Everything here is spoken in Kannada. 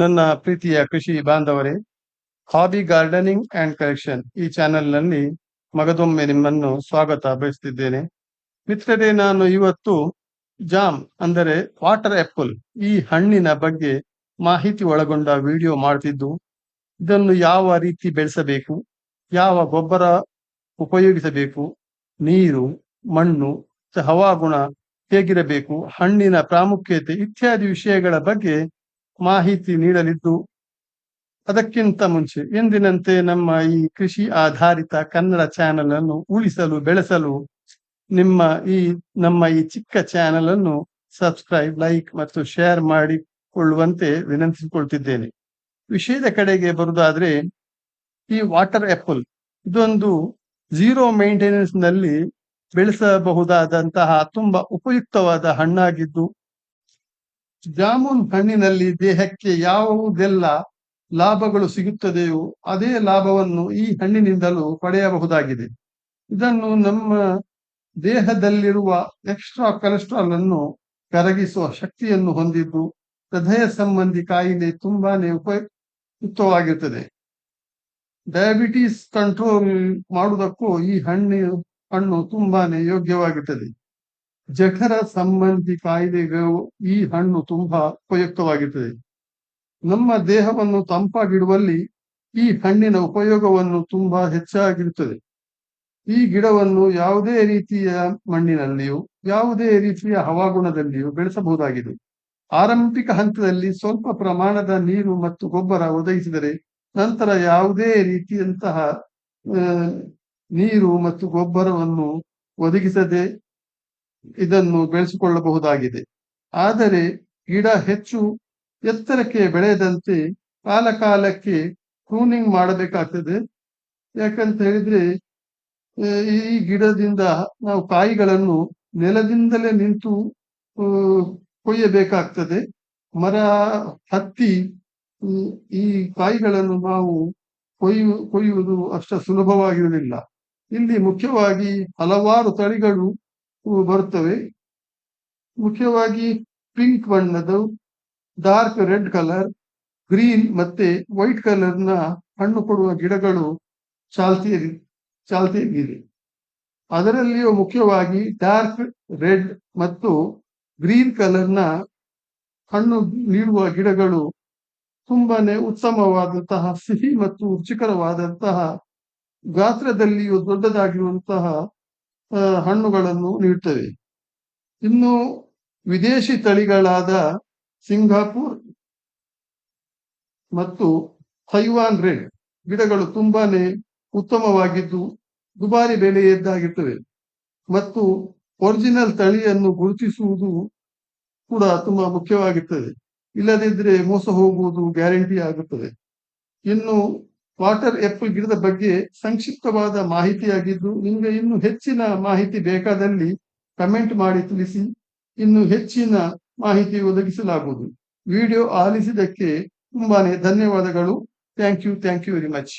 ನನ್ನ ಪ್ರೀತಿಯ ಕೃಷಿ ಬಾಂಧವರೇ ಹಾಬಿ ಗಾರ್ಡನಿಂಗ್ ಅಂಡ್ ಕಲೆಕ್ಷನ್ ಈ ಚಾನೆಲ್ನಲ್ಲಿ ಮಗದೊಮ್ಮೆ ನಿಮ್ಮನ್ನು ಸ್ವಾಗತ ಬಯಸುತ್ತಿದ್ದೇನೆ ಮಿತ್ರರೇ, ನಾನು ಇವತ್ತು ಜಾಮ್ ಅಂದರೆ ವಾಟರ್ ಆಪಲ್ ಈ ಹಣ್ಣಿನ ಬಗ್ಗೆ ಮಾಹಿತಿ ಒಳಗೊಂಡ ವಿಡಿಯೋ ಮಾಡ್ತಿದ್ದು, ಇದನ್ನು ಯಾವ ರೀತಿ ಬೆಳೆಸಬೇಕು, ಯಾವ ಗೊಬ್ಬರ ಉಪಯೋಗಿಸಬೇಕು, ನೀರು, ಮಣ್ಣು ಹವಾಗುಣ ಹೇಗಿರಬೇಕು, ಹಣ್ಣಿನ ಪ್ರಾಮುಖ್ಯತೆ ಇತ್ಯಾದಿ ವಿಷಯಗಳ ಬಗ್ಗೆ ಮಾಹಿತಿ ನೀಡಲಿದ್ದು ಅದಕ್ಕಿಂತ ಮುಂಚೆ ಎಂದಿನಂತೆ ನಮ್ಮ ಈ ಕೃಷಿ ಆಧಾರಿತ ಕನ್ನಡ ಚಾನೆಲ್ ಅನ್ನು ಉಳಿಸಲು, ಬೆಳೆಸಲು ನಿಮ್ಮ ಈ, ನಮ್ಮ ಈ ಚಿಕ್ಕ ಚಾನೆಲ್ ಅನ್ನು ಸಬ್ಸ್ಕ್ರೈಬ್ ಲೈಕ್ ಮತ್ತು ಶೇರ್ ಮಾಡಿಕೊಳ್ಳುವಂತೆ ವಿನಂತಿಸಿಕೊಳ್ತಿದ್ದೇನೆ. ವಿಷಯದ ಕಡೆಗೆ ಬರುವುದಾದ್ರೆ, ಈ ವಾಟರ್ ಆಪಲ್ ಇದೊಂದು ಝೀರೋ ಮೇಂಟೆನೆನ್ಸ್ನಲ್ಲಿ ಬೆಳೆಸಬಹುದಾದಂತಹ ತುಂಬಾ ಉಪಯುಕ್ತವಾದ ಹಣ್ಣಾಗಿದ್ದು ಜಾಮೂನ್ ಹಣ್ಣಿನಲ್ಲಿ ದೇಹಕ್ಕೆ ಯಾವುದೆಲ್ಲ ಲಾಭಗಳು ಸಿಗುತ್ತದೆಯೋ ಅದೇ ಲಾಭವನ್ನು ಈ ಹಣ್ಣಿನಿಂದಲೂ ಪಡೆಯಬಹುದಾಗಿದೆ. ಇದನ್ನು ನಮ್ಮ ದೇಹದಲ್ಲಿರುವ ಎಕ್ಸ್ಟ್ರಾ ಕೊಲೆಸ್ಟ್ರಾಲ್ ಅನ್ನು ಕರಗಿಸುವ ಶಕ್ತಿಯನ್ನು ಹೊಂದಿದ್ದು ಹೃದಯ ಸಂಬಂಧಿ ಕಾಯಿಲೆ ತುಂಬಾನೇ ಉಪಯುಕ್ತವಾಗಿರುತ್ತದೆ. ಡಯಾಬಿಟೀಸ್ ಕಂಟ್ರೋಲ್ ಮಾಡುವುದಕ್ಕೂ ಈ ಹಣ್ಣು ಹಣ್ಣು ತುಂಬಾನೇ ಯೋಗ್ಯವಾಗಿರುತ್ತದೆ. ಜಠರ ಸಂಬಂಧಿ ಕಾಯಿಲೆಗೂ ಈ ಹಣ್ಣು ತುಂಬಾ ಉಪಯುಕ್ತವಾಗಿರ್ತದೆ. ನಮ್ಮ ದೇಹವನ್ನು ತಂಪಾಗಿಡುವಲ್ಲಿ ಈ ಹಣ್ಣಿನ ಉಪಯೋಗವನ್ನು ತುಂಬಾ ಹೆಚ್ಚಾಗಿರುತ್ತದೆ. ಈ ಗಿಡವನ್ನು ಯಾವುದೇ ರೀತಿಯ ಮಣ್ಣಿನಲ್ಲಿಯೂ, ಯಾವುದೇ ರೀತಿಯ ಹವಾಗುಣದಲ್ಲಿಯೂ ಬೆಳೆಸಬಹುದಾಗಿದೆ. ಆರಂಭಿಕ ಹಂತದಲ್ಲಿ ಸ್ವಲ್ಪ ಪ್ರಮಾಣದ ನೀರು ಮತ್ತು ಗೊಬ್ಬರ ಒದಗಿಸಿದರೆ ನಂತರ ಯಾವುದೇ ರೀತಿಯಂತಹ ನೀರು ಮತ್ತು ಗೊಬ್ಬರವನ್ನು ಒದಗಿಸದೆ ಇದನ್ನು ಬೆಳೆಸಿಕೊಳ್ಳಬಹುದಾಗಿದೆ. ಆದರೆ ಗಿಡ ಹೆಚ್ಚು ಎತ್ತರಕ್ಕೆ ಬೆಳೆಯದಂತೆ ಕಾಲ ಕಾಲಕ್ಕೆ ಪ್ರೂನಿಂಗ್ ಮಾಡಬೇಕಾಗ್ತದೆ. ಯಾಕಂತ ಹೇಳಿದ್ರೆ ಈ ಗಿಡದಿಂದ ನಾವು ಕಾಯಿಗಳನ್ನು ನೆಲದಿಂದಲೇ ನಿಂತು ಕೊಯ್ಯಬೇಕಾಗ್ತದೆ. ಮರ, ಹತ್ತಿ ಈ ಕಾಯಿಗಳನ್ನು ನಾವು ಕೊಯ್ಯು, ಕೊಯ್ಯುವುದು ಅಷ್ಟ ಸುಲಭವಾಗಿರಲಿಲ್ಲ ಇಲ್ಲಿ ಮುಖ್ಯವಾಗಿ ಹಲವಾರು ತಳಿಗಳು ಬರುತ್ತವೆ. ಮುಖ್ಯವಾಗಿ ಪಿಂಕ್ ಬಣ್ಣದ ಡಾರ್ಕ್ ರೆಡ್ ಕಲರ್ ಗ್ರೀನ್ ಮತ್ತೆ ವೈಟ್ ಕಲರ್ನ ಹಣ್ಣು ಕೊಡುವ ಗಿಡಗಳು ಚಾಲ್ತಿಯಲ್ಲಿ ಚಾಲ್ತಿಯಲ್ಲಿದೆ ಅದರಲ್ಲಿಯೂ ಮುಖ್ಯವಾಗಿ ಡಾರ್ಕ್ ರೆಡ್ ಮತ್ತು ಗ್ರೀನ್ ಕಲರ್ನ ಹಣ್ಣು ನೀಡುವ ಗಿಡಗಳು ತುಂಬಾನೇ ಉತ್ತಮವಾದಂತಹ, ಸಿಹಿ ಮತ್ತು ರುಚಿಕರವಾದಂತಹ, ಗಾತ್ರದಲ್ಲಿಯೂ ದೊಡ್ಡದಾಗಿರುವಂತಹ ಹಣ್ಣುಗಳನ್ನು ನೀಡ್ತವೆ. ಇನ್ನು ವಿದೇಶಿ ತಳಿಗಳಾದ ಸಿಂಗಾಪುರ್ ಮತ್ತು ಥೈವಾನ್ ರೆಡ್ ಗಿಡಗಳು ತುಂಬಾನೇ ಉತ್ತಮವಾಗಿದ್ದು ದುಬಾರಿ ಬೆಲೆಯದ್ದಾಗಿರ್ತವೆ. ಮತ್ತು ಒರಿಜಿನಲ್ ತಳಿಯನ್ನು ಗುರುತಿಸುವುದು ಕೂಡ ತುಂಬಾ ಮುಖ್ಯವಾಗಿರ್ತದೆ. ಇಲ್ಲದಿದ್ದರೆ ಮೋಸ ಹೋಗುವುದು ಗ್ಯಾರಂಟಿ ಆಗುತ್ತದೆ. ಇನ್ನು ವಾಟರ್ ಎಪ್ ಗಿಡದ ಬಗ್ಗೆ ಸಂಕ್ಷಿಪ್ತವಾದ ಮಾಹಿತಿಯಾಗಿದ್ದು, ನಿಮಗೆ ಇನ್ನು ಹೆಚ್ಚಿನ ಮಾಹಿತಿ ಬೇಕಾದಲ್ಲಿ ಕಮೆಂಟ್ ಮಾಡಿ ತಿಳಿಸಿ, ಇನ್ನು ಹೆಚ್ಚಿನ ಮಾಹಿತಿ ಒದಗಿಸಲಾಗುವುದು. ವಿಡಿಯೋ ಆಲಿಸಿದಕ್ಕೆ ತುಂಬಾನೇ ಧನ್ಯವಾದಗಳು. Thank you thank you very much.